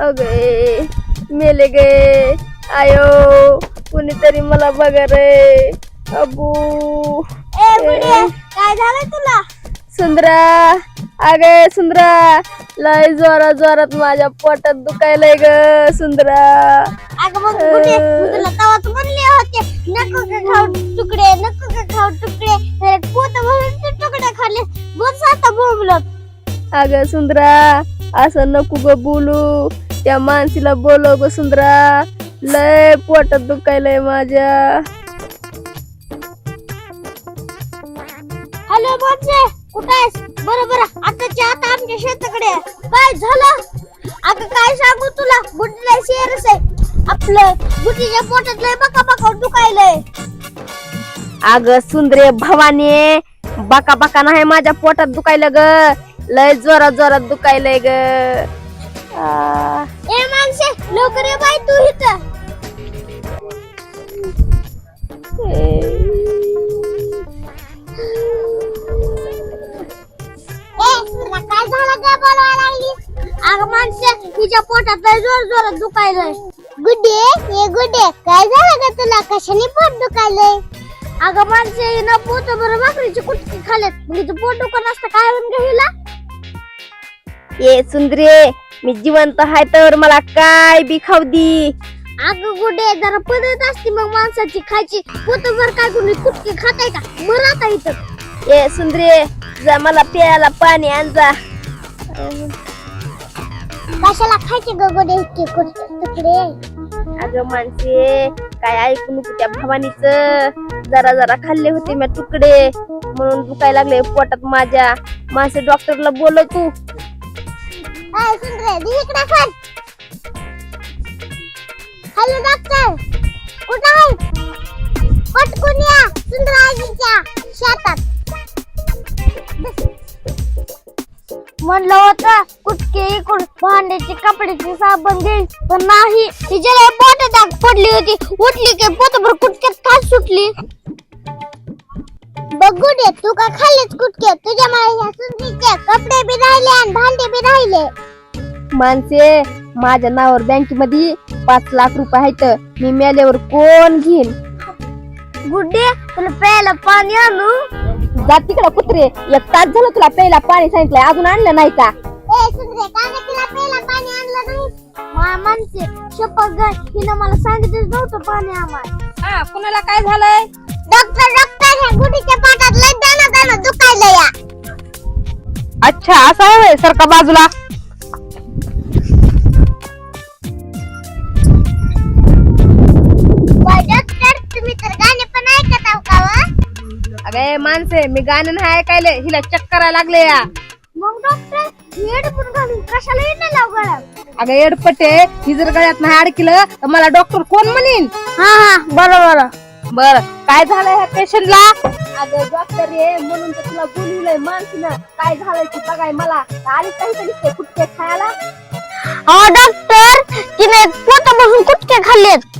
अगे मेले गे. आयो कुणीतरी मला बघा रे. अबू. ए काय झालं तुला? सुंदरा अगे सुंदरा लय जोरात जोरात माझ्या पोटात दुखायलंय ग सुंदरा. अगं मग बुड्या मी तुला तवाच म्हणले होते. नको का खाऊ तुकडे नको का खाऊ तुकडे. अरे पोत भरून ते तुकडे खाल्ले. बस आता बोंबलत. अग सुंदरा असं नको ग बोलू. त्या माणसीला बोलव ग सुंदरा. लय पोटात दुखायलंय माझ्या. हॅलो बापरे कुठं आहेस? बरं बरं. आताच्या आता आमच्या शेताकडे आहे. काय झालं? अगं काय सांगू तुला? बुटीला शेरच आहे. आपलं बुटीच्या पोटात लय बका बका दुखायलंय. अग सुंदरे भवानी बाका बाका नाही माझ्या पोटात दुखायलं ग. लय जोरात जोरात दुखायलंय ग. ए माणसे लवकर ये बाई तू इथं. काय झालं काय बोलायला लागली? अगं माणसे तिच्या पोटात जोर जोरात दुखायलंय. गुड्डे ये गुड्डे काय झालं का तुला? कशाने पोट दुखायलंय? अगं माणसे ना पोट बरं भाकरीची कुटकी खाल्ल्यात म्हणजे तू पोट दुखत असतं काय होऊन गेला ये सुंदरे मी जिवंत हाय तर मला काय बी खाऊ दी. अगं गुडे जरा पद्धत असते मग माणसाची खायची. पोटभर काय कोणी कुटकी खाताय का? मरा आता इथं. ए सुंदरे जा मला प्यायला पाणी आण जा कशाला खायचे ग गुडे इतके कुटके तुकडे? अगं माणसे काय ऐकू नको त्या भवानीच. जरा जरा खाल्ले होते मी तुकडे. म्हणून दुखायला लागले पोटात माझ्या. माणसे डॉक्टरला बोलव तू. हाय सुंदरे दी इकडे खान हॅलो डॉक्टर कुठं आहे? पटकून या सुंदराजीच्या शेतात. म्हणलं होतं कुटके इकडून भांड्याची कपड्याची साबण देईल पण नाही. तिच्या बोट दाग पडली होती. उठली की पोटभर कुटक्यात काय सुटली. बघू दे तू का खाल्लेच कुटके तुझ्या माझ्या सुंदरीचे कपडे बी राहिले आणि भांडे बी राहिले. माणसे माझ्या नावावर बँकेमध्ये पाच लाख रुपये आहेत. मी मेल्यावर कोण घेईन? गुड्डे तुला प्यायला पाणी आणू? जा तिकडं कुत्रे. एक तास झालं तुला प्यायला पाणी सांगितलंय. अजून आणलं नाही का? ए सुंदरे का ग तिला प्यायला पाणी आणलं नाही? मा माणसे शपथ ग हिनं मला सांगितलं नव्हतं पाणी आम्हाला हा कुणाला काय झालंय? डॉक्टर डॉक्टर ह्या गुडीच्या पाठात लय दाना दाना दुखायला या. अच्छा असं आहे होय, सरका बाजूला. अगे माणसे मी गाणं नाही ऐकायले. हिला चक्कर लागले या. मग डॉक्टर हेडफोन घालून कशाला येणं लाव गळ्यात अगं एडपटे ही जर गळ्यात नाही अडकलं तर मला डॉक्टर कोण म्हणेन? हा हा बरोबर बर. काय झालंय ह्या पेशंटला अगं डॉक्टर ये म्हणून तर तुला बोलवलंय माणसीनं. काय झालंय की बघाय मला. आली काहीतरी ते कुठे खायला? हा डॉक्टर तिने पोटापासून कुटके खाल्लेत.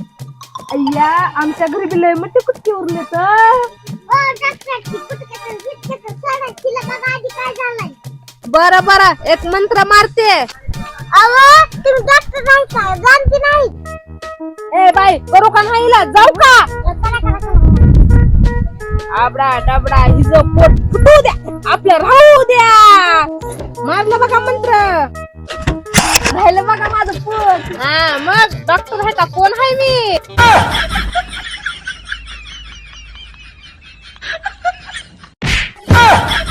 अय्या आमच्या घरी बी लय मोठे कुठे उरले तर बर बर. एक मंत्र मारते. ए बाई करू का नाही हिला? जाऊ का? आबडा डबडा हिचं पोट फुटू द्या. आपलं राहू द्या. मारलं बघा मंत्र. राहिलं बघा माझं पोट. हा मग डॉक्टर आहे का? कोण आहे मी?